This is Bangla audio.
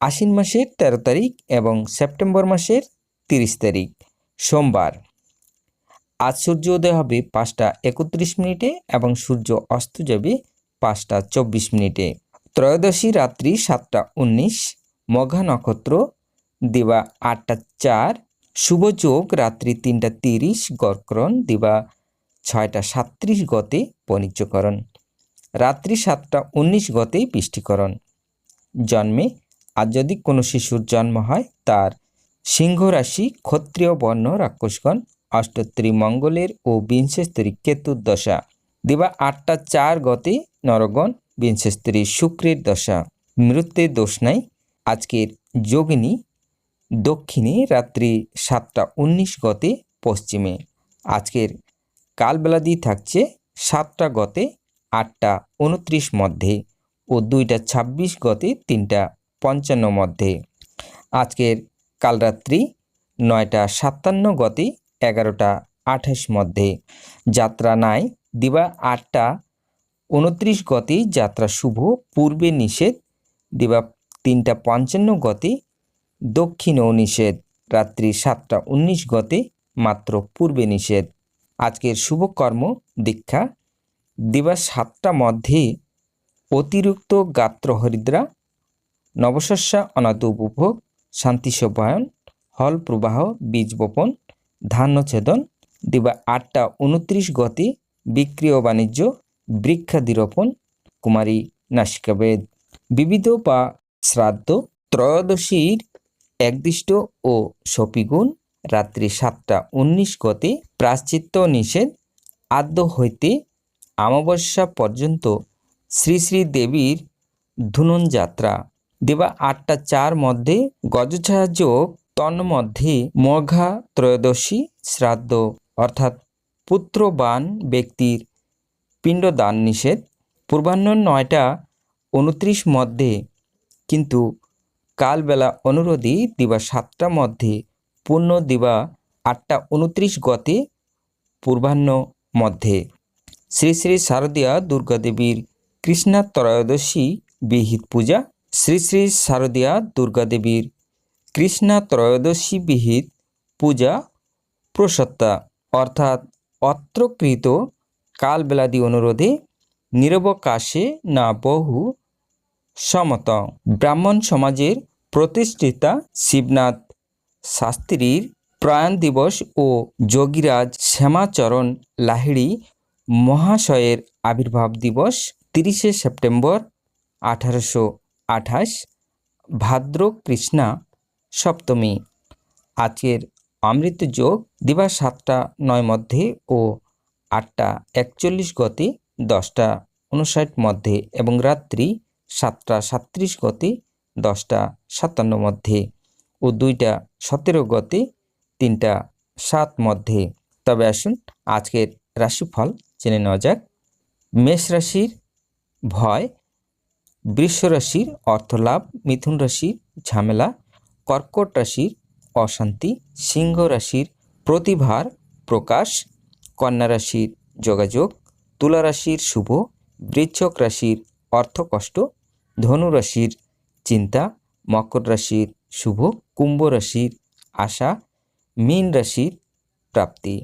আশ্বিন মাসের তেরো তারিখ এবং সেপ্টেম্বর মাসের তিরিশ তারিখ, সোমবার। আজ সূর্য উদয় হবে পাঁচটা একত্রিশ মিনিটে এবং সূর্য অস্ত যাবে পাঁচটা চব্বিশ মিনিটে। ত্রয়োদশী রাত্রি সাতটা উনিশ, মঘা নক্ষত্র, দিবা আটটা চার, শুভ যোগ রাত্রি তিনটা তিরিশ গরকরণ দিবা ছয়টা সাত্রিশ গতে পনিচ্যকরণ রাত্রি সাতটা উনিশ গতে বৃষ্টিকরণ। জন্মে আর যদি কোনো শিশুর জন্ম হয়, তার সিংহ রাশি ক্ষত্রিয় বর্ণ রাক্ষসগণ অষ্টোত্তরী মঙ্গলের ও বিংশস্তরী কেতুর দশা। দিবা আটটা চার গতে নরগণ, বিংশস্তরী শুক্রের দশা। মৃত্যুর দোষ নাই। আজকের যোগিনী দক্ষিণে রাত্রি সাতটা উনিশ গতে পশ্চিমে। আজকের কালবেলাদি থাকছে সাতটা গতে আটটা উনত্রিশ মধ্যে ও দুইটা ছাব্বিশ গতে তিনটা পঞ্চান্ন মধ্যে। আজকের কালরাত্রি নয়টা সাতান্ন গতে এগারোটা আঠাশ মধ্যে। যাত্রা নাই, দিবা আটটা উনত্রিশ গতে যাত্রা শুভ, পূর্বে নিষেধ, দিবা তিনটা পঞ্চান্ন গতে দক্ষিণেও নিষেধ রাত্রি সাতটা উনিশ গতে মাত্র পূর্বে নিষেধ। আজকের শুভকর্ম দীক্ষা, দিবা সাতটা মধ্যে অতিরিক্ত গাত্র হরিদ্রা নবশস্যা অনাদ উপভোগ শান্তি সভ্যায়ন হল প্রবাহ, বীজ বপন, ধান্য ছেদন, দিবা আটটা উনত্রিশ গতি, বিক্রিয় বাণিজ্য, বৃক্ষাদিরোপণ, কুমারী নাসিকাবেদ। বিবিধ বা শ্রাদ্ধ, ত্রয়োদশীর একদিষ্ট ও সপিগুণ, রাত্রি সাতটা উনিশ গতে, প্রাশ্চিত্য নিষেধ, আদ্য হইতে অমাবস্যা পর্যন্ত শ্রী শ্রী দেবীর ধুনন যাত্রা। দেবা আটটা চার মধ্যে গজছায়া যোগ তন্মধ্যে মঘা ত্রয়োদশী শ্রাদ্ধ। অর্থাৎ পুত্রবান ব্যক্তির পিণ্ডদান নিষেধ। পূর্বাহ্ন নয়টা উনত্রিশ মধ্যে কিন্তু কালবেলা অনুরোধী দিবা সাতটা মধ্যে, পূর্ণ দিবা আটটা উনত্রিশ গতে পূর্বাহ্ন মধ্যে। শ্রী শ্রী শারদীয়া দুর্গাদেবীর কৃষ্ণা ত্রয়োদশী বিহিত পূজা শ্রী শ্রী শারদীয়া দুর্গাদেবীর কৃষ্ণা ত্রয়োদশী বিহিত পূজা প্রসত্তা, অর্থাৎ অত্রকৃত কালবেলাদি অনুরোধে নিরবকাশে না বহু সমত। ব্রাহ্মণ সমাজের প্রতিষ্ঠিতা শিবনাথ শাস্ত্রীর প্রয়াণ দিবস ও যোগীরাজ শ্যামাচরণ লাহিড়ি মহাশয়ের আবির্ভাব দিবস তিরিশে সেপ্টেম্বর আঠারোশো আঠাশ, ভাদ্র কৃষ্ণা সপ্তমী। আজকের অমৃত যোগ দিবা সাতটা নয় মধ্যে ও আটটা একচল্লিশ গতি, দশটা উনষাট মধ্যে এবং রাত্রি সাতটা সাত্রিশ গতি, দশটা সাতান্ন মধ্যে ও দুইটা সতেরো গতি, তিনটা সাত মধ্যে। তবে আসুন আজকের রাশিফল জেনে নেওয়া যাক। মেষ রাশির ভয় বৃষ রাশির অর্থলাভ, মিথুন রাশির ঝামেলা, কর্কট রাশির অশান্তি, সিংহ রাশির প্রতিভার প্রকাশ, কন্যা রাশির যোগাযোগ, তুলা রাশির শুভ, বৃচ্ছক রাশির অর্থকষ্ট, ধনু রাশির চিন্তা, মকর রাশির শুভ, কুম্ভ রাশির আশা, মীন রাশির প্রাপ্তি।